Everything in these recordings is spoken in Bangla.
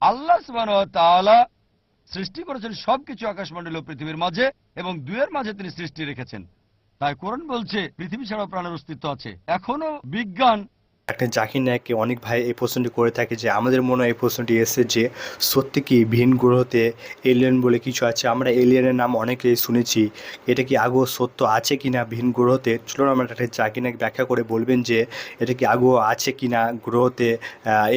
আল্লাহ তাআলা সৃষ্টি করেছেন সবকিছু আকাশমণ্ডল ও পৃথিবীর মাঝে এবং দুয়ের মাঝে তিনি সৃষ্টি রেখেছেন। তাই কোরআন বলছে, পৃথিবী ছাড়াও প্রাণের অস্তিত্ব আছে। এখনও বিজ্ঞান একটা জাকির নায়ককে অনেক ভাই এই প্রশ্নটি করে থাকে যে, আমাদের মনে হয় এই প্রশ্নটি এসেছে যে, সত্যি কি ভিন গ্রহতে এলিয়েন বলে কিছু আছে? আমরা এলিয়েনের নাম অনেকেই শুনেছি। এটা কি আগেও সত্য আছে কি না ভিন গ্রহতে? চলুন আমরা একটা জাকির নায়ক ব্যাখ্যা করে বলবেন যে, এটা কি আগেও আছে কি না গ্রহতে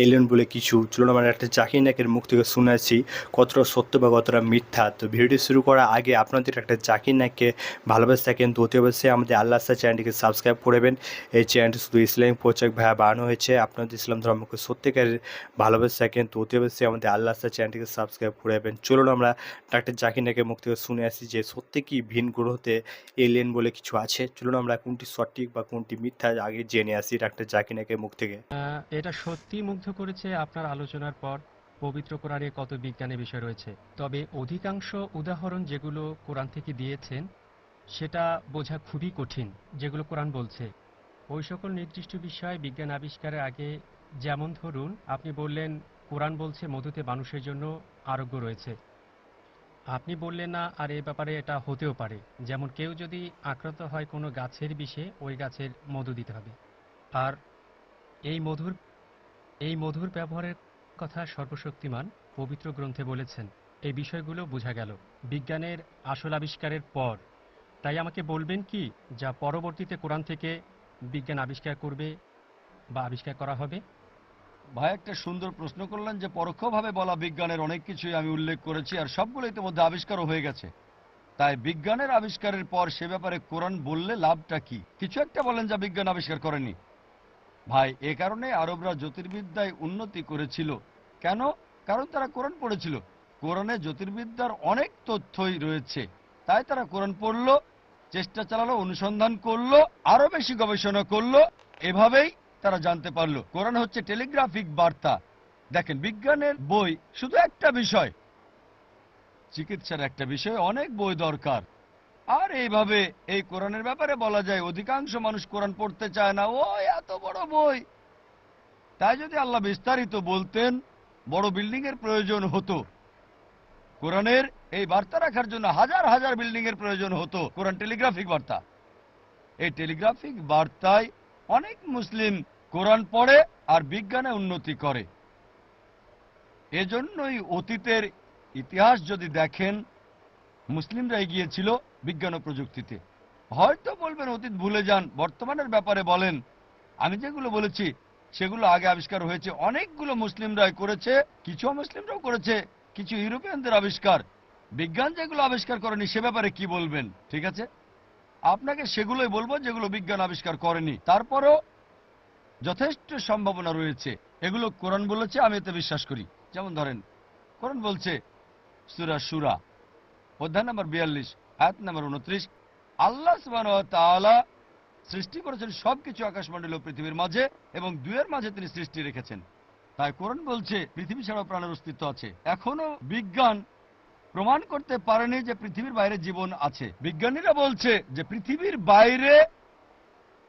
এলিয়েন বলে কিছু? চলুন আমরা একটা জাকির নায়কের মুখ থেকে শুনেছি কতটা সত্য বা কতটা মিথ্যা। তো ভিডিওটি শুরু করার আগে আপনাদের একটা জাকির নায়ককে ভালোবাসে থাকেন। তো অতি অবশ্যই আমাদের আল্লাহ চ্যানেলটিকে সাবস্ক্রাইব করবেন এই চ্যানেলটি শুধু ইসলামিক প্রচার ভাইয়া বানানো হয়েছে। আপনাদের ইসলাম ধর্মকে সত্যিকারের ভালোবাসে থাকেন, তো অতি অবশ্যই আমাদের আল্লাহ চ্যানেলটিকে সাবস্ক্রাইব করে দেবেন চলুন আমরা ডাক্তার জাকিনাকে মুখ থেকে শুনে আসি যে, সত্যি কি ভিন গ্রহতে এলিয়েন বলে কিছু আছে? চলুন আমরা কোনটি সঠিক বা কোনটি মিথ্যা আগে জেনে আসি ডাক্তার জাকিনাকে মুখ থেকে। এটা সত্যি মুগ্ধ করেছে আপনার আলোচনার পর। পবিত্র কোরআনে কত বিজ্ঞানের বিষয় রয়েছে। তবে অধিকাংশ উদাহরণ যেগুলো কোরআন থেকে দিয়েছেন, সেটা বোঝা খুবই কঠিন, যেগুলো কোরআন বলছে। ওই সকল নির্দিষ্ট বিষয় বিজ্ঞান আবিষ্কারের আগে, যেমন ধরুন, আপনি বললেন, কোরআন বলছে মধুতে মানুষের জন্য আরোগ্য রয়েছে। আপনি বললেন না, আর এ ব্যাপারে এটা হতেও পারে। যেমন কেউ যদি আক্রান্ত হয় কোনো গাছের বিষে, ওই গাছের মধু দিতে হবে। আর এই মধুর এই মধুর ব্যবহারের কথা সর্বশক্তিমান পবিত্র গ্রন্থে বলেছেন। এই বিষয়গুলো বোঝা গেল। বিজ্ঞানের আসল আবিষ্কারের পর। তাই আমাকে বলবেন কি, যা পরবর্তীতে কোরআন থেকে বিজ্ঞান আবিষ্কার করবে বা আবিষ্কার করা হবে? ভাই, একটা সুন্দর প্রশ্ন করলেন যে পরোক্ষভাবে বলা বিজ্ঞানের অনেক কিছুই আমি উল্লেখ করেছি আর সবগুলো ইতিমধ্যে আবিষ্কারও হয়ে গেছে। তাই বিজ্ঞানের আবিষ্কারের পর সে ব্যাপারে কোরআন বললে লাভটা কি? কিছু একটা বলেন যা বিজ্ঞান আবিষ্কার করেনি। ভাই, এ কারণে আরবরা জ্যোতির্বিদ্যায় উন্নতি করেছিল। কেন? কারণ তারা কোরআন পড়েছিল। কোরআনে জ্যোতির্বিদ্যার অনেক তথ্যই রয়েছে। তাই তারা কোরআন পড়ল চেষ্টা চালালো, অনুসন্ধান করল, আরও বেশি গবেষণা করল, এভাবেই তারা জানতে পারল। কোরআন হচ্ছে টেলিগ্রাফিক বার্তা। দেখেন, বিজ্ঞানের বই শুধু একটা বিষয়, চিকিৎসার একটা বিষয়, অনেক বই দরকার। আর এইভাবে এই কোরআনের ব্যাপারে বলা যায়, অধিকাংশ মানুষ কোরআন পড়তে চায় না। ও এত বড় বই। তাই যদি আল্লাহ বিস্তারিত বলতেন, বড় বিল্ডিং এর প্রয়োজন হতো। কোরআনের এই বার্তা রাখার জন্য হাজার হাজার বিল্ডিং এর প্রয়োজন হতো। কোরআন টেলিগ্রাফিক বার্তা। এই টেলিগ্রাফিক বার্তায় অনেক মুসলিম কোরআন পড়ে আর বিজ্ঞানে উন্নতি করে। এজন্যই অতীতের ইতিহাস যদি দেখেন, মুসলিমরা এগিয়েছিল বিজ্ঞান ও প্রযুক্তিতে। হয়তো বলবেন, অতীত ভুলে যান। বর্তমানের ব্যাপারে বলেন, আমি যেগুলো বলেছি, সেগুলো আগে আবিষ্কার হয়েছে। অনেকগুলো মুসলিমরাই করেছে, কিছু মুসলিমরাও করেছে। কিছু ইউরোপিয়ানদের আবিষ্কার, বিজ্ঞান যেগুলো আবিষ্কার করেনি, সে ব্যাপারে কি বলবেন? ঠিক আছে? আপনাকে সেগুলোই বলব যেগুলো বিজ্ঞান আবিষ্কার করেনি। তারপরও যথেষ্ট সম্ভাবনা রয়েছে। এগুলো কোরআন বলেছে, আমি এতে বিশ্বাস করি। যেমন ধরেন, কোরআন বলছে, সুরা সুরা অধ্যায় নম্বর বিয়াল্লিশ, আয়াত নম্বর উনত্রিশ, আল্লাহ তাআলা সৃষ্টি করেছেন সবকিছু আকাশমণ্ডল ও পৃথিবীর মাঝে এবং দুয়ের মাঝে তিনি সৃষ্টি রেখেছেন। তাই কোরআন বলছে, পৃথিবী ছাড়াও প্রাণের অস্তিত্ব আছে। এখনও বিজ্ঞান প্রমাণ করতে পারেনি যে পৃথিবীর বাইরে জীবন আছে। বিজ্ঞানীরা বলছে যে পৃথিবীর বাইরে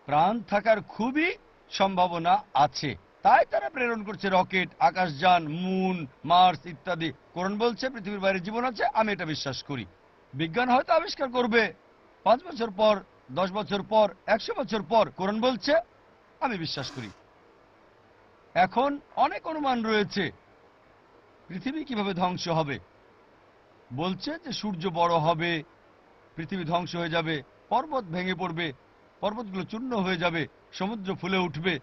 প্রাণ থাকার খুবই সম্ভাবনা আছে। তাই তারা প্রেরণ করছে রকেট আকাশযান মুন, মার্স ইত্যাদি। কোরআন বলছে, পৃথিবীর বাইরে জীবন আছে, আমি এটা বিশ্বাস করি। বিজ্ঞান হয়তো আবিষ্কার করবে, পাঁচ বছর পর, দশ বছর পর, একশো বছর পর। কোরআন বলছে, আমি বিশ্বাস করি। এখন অনেক অনুমান রয়েছে। পৃথিবী কীভাবে ধ্বংস হবে? বলছে যে সূর্য বড় হবে, পৃথিবী ধ্বংস হয়ে যাবে, পর্বত ভেঙে পড়বে, পর্বতগুলো চূর্ণ হয়ে যাবে, সমুদ্র ফুলে উঠবে,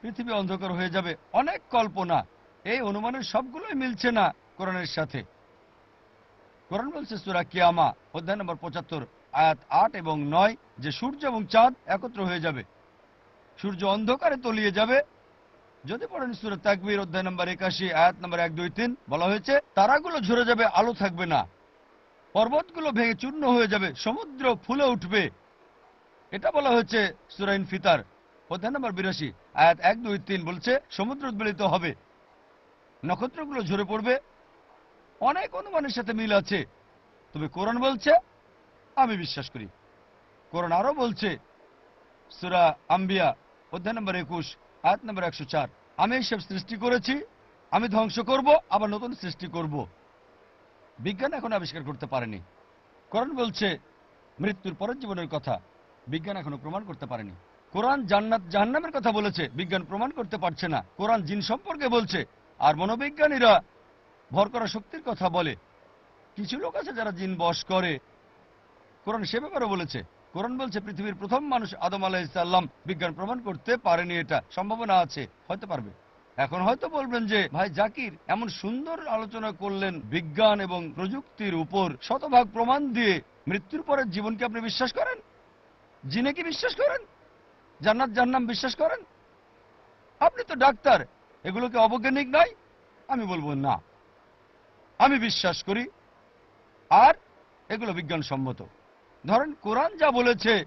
পৃথিবী অন্ধকার হয়ে যাবে। অনেক কল্পনা। এই অনুমানের সবগুলোই মিলছে না কোরআনের সাথে। কোরআন বলছে সুরা কিয়ামা, অধ্যায় নম্বর পঁচাত্তর, আয়াত আট এবং নয়, যে সূর্য এবং চাঁদ একত্র হয়ে যাবে। সূর্য অন্ধকারে তলিয়ে যাবে যদি পড়েন সুরা তাকবীর, অধ্যায় নম্বর একাশি, আয়াত নম্বর এক, দুই, তিন, বলা হয়েছে, তারাগুলো ঝরে যাবে, আলো থাকবে না। পর্বতগুলো ভেঙে চূর্ণ হয়ে যাবে, সমুদ্র ফুলে উঠবে। এটা বলা হয়েছে সুরাইন ফিতার অধ্যায় নম্বর বিরাশি, আয়াত এক, দুই, তিন বলছে, সমুদ্র উদ্বেলিত হবে। নক্ষত্রগুলো ঝরে পড়বে। অনেক অনুমানের সাথে মিল আছে। তবে কোরআন বলছে, আমি বিশ্বাস করি। কোরআন আরও বলছে, সুরা আম্বিয়া, অধ্যায় নম্বর একুশ আয়াত নম্বর একশো চার। আমি এইসব সৃষ্টি করেছি, আমি ধ্বংস করব, আবার নতুন সৃষ্টি করব। বিজ্ঞান এখন আবিষ্কার করতে পারেনি। কোরআন বলছে, মৃত্যুর পরের জীবনের কথা। বিজ্ঞান এখনও প্রমাণ করতে পারেনি। কোরআন জান্নাত জাহান্নামের কথা বলেছে, বিজ্ঞান প্রমাণ করতে পারছে না। কোরআন জিন সম্পর্কে বলছে, আর মনোবিজ্ঞানীরা ভর করা শক্তির কথা বলে। কিছু লোক আছে যারা জিন বশ করে। কোরআন সে ব্যাপারে বলেছে কোরআন বলছে, পৃথিবীর প্রথম মানুষ আদম আলাহিসাল্লাম বিজ্ঞান প্রমাণ করতে পারেনি এটা, সম্ভাবনা আছে, হয়তো পারবে। এখন হয়তো বলবেন যে, ভাই জাকির, এমন সুন্দর আলোচনা করলেন বিজ্ঞান এবং প্রযুক্তির উপর শতভাগ প্রমাণ দিয়ে মৃত্যুর পরের জীবনকে আপনি বিশ্বাস করেন? জিনে কি বিশ্বাস করেন? জান্নাত জান্নাম বিশ্বাস করেন? আপনি তো ডাক্তার এগুলোকে অবৈজ্ঞানিক নয়? আমি বলব না। আমি বিশ্বাস করি, আর এগুলো বিজ্ঞানসম্মত। ধরেন কোরআন যা বলেছে,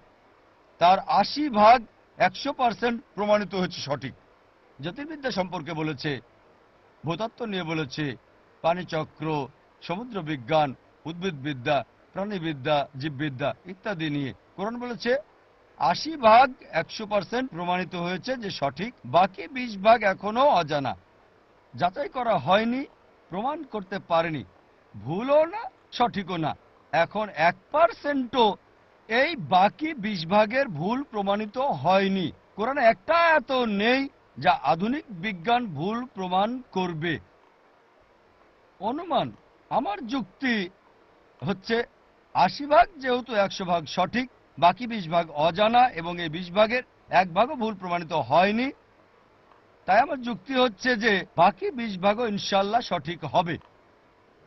তার আশি ভাগ একশো পার্সেন্ট প্রমাণিত হচ্ছে সঠিক। জ্যোতির্বিদ্যা সম্পর্কে বলেছে, ভূতত্ত্ব নিয়ে বলেছে, পানিচক্র সমুদ্র বিজ্ঞান উদ্ভিদবিদ্যা, প্রাণীবিদ্যা, জীববিদ্যা ইত্যাদি নিয়ে। কোরআন বলেছে, আশি ভাগ একশো পার্সেন্ট প্রমাণিত হয়েছে যে সঠিক, বাকি বিশ ভাগ এখনও অজানা। যাচাই করা হয়নি, প্রমাণ করতে পারেনি। ভুলও না, সঠিকও না। এখন এক পার্সেন্টও এই বাকি বিশ ভাগের ভুল প্রমাণিত হয়নি। কোরআনে একটা এত নেই যা আধুনিক বিজ্ঞান ভুল প্রমাণ করবে। অনুমান, আমার যুক্তি হচ্ছে আশি ভাগ যেহেতু একশো ভাগ সঠিক, বাকি বিশ ভাগ অজানা এবং এই বিশ ভাগের এক ভাগও ভুল প্রমাণিত হয়নি। তাই আমার যুক্তি হচ্ছে যে বাকি বিশ ভাগও ইনশাল্লাহ সঠিক হবে।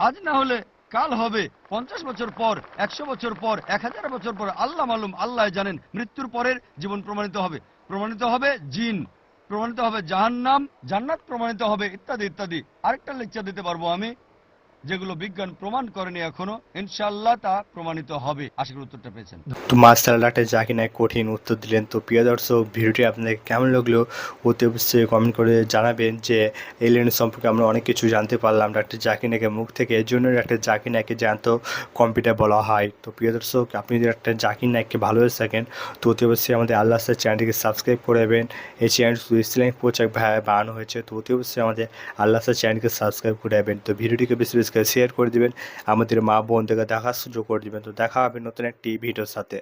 আজ না হলে কাল হবে পঞ্চাশ বছর পর, একশো বছর পর, এক হাজার বছর পর, আল্লাহ মালুম, আল্লাহ জানেন, মৃত্যুর পরের জীবন প্রমাণিত হবে। প্রমাণিত হবে জিন, প্রমাণিত হবে জাহান্নাম, জান্নাত প্রমাণিত হবে ইত্যাদি ইত্যাদি। আরেকটা লেকচার দিতে পারব আমি। যেগুলো বিজ্ঞান প্রমাণ করেনি এখনও ইনশাল্লাহ তা প্রমাণিত হবে। আশা করি উত্তরটা পেয়েছেন। তো মাস্টার ডাক্তার জাকির নায়ক কঠিন উত্তর দিলেন, তো প্রিয় দর্শক, ভিডিওটি আপনাদের কেমন লাগল অতি অবশ্যই কমেন্ট করে জানাবেন যে এলিয়েন সম্পর্কে আমরা অনেক কিছু জানতে পারলাম। ডাক্তার জাকিনাকে মুখ থেকে, এর জন্য ডাক্তার জাকির নায়ককে জানতো কম্পিউটার বলা হয়। তো প্রিয় দর্শক, আপনি যদি একটা জাকির নায়ককে ভালোবেসে থাকেন, তো অতি অবশ্যই আমাদের আল্লাহ স্যার চ্যানেলটিকে সাবস্ক্রাইব করে দেবেন। এই চ্যানেল শুধু ইসলামিক পোচাক ভাই বানানো হয়েছে, তো অতি অবশ্যই আমাদের আল্লাহ স্যার চ্যানেলকে সাবস্ক্রাইব করে তো ভিডিওটিকে বেশি বেশি শেয়ার করে দেবেন। আমাদের মা বোনদেরকে দেখার সুযোগ করে দেবেন। তো দেখা হবে নতুন একটি ভিডিওর সাথে।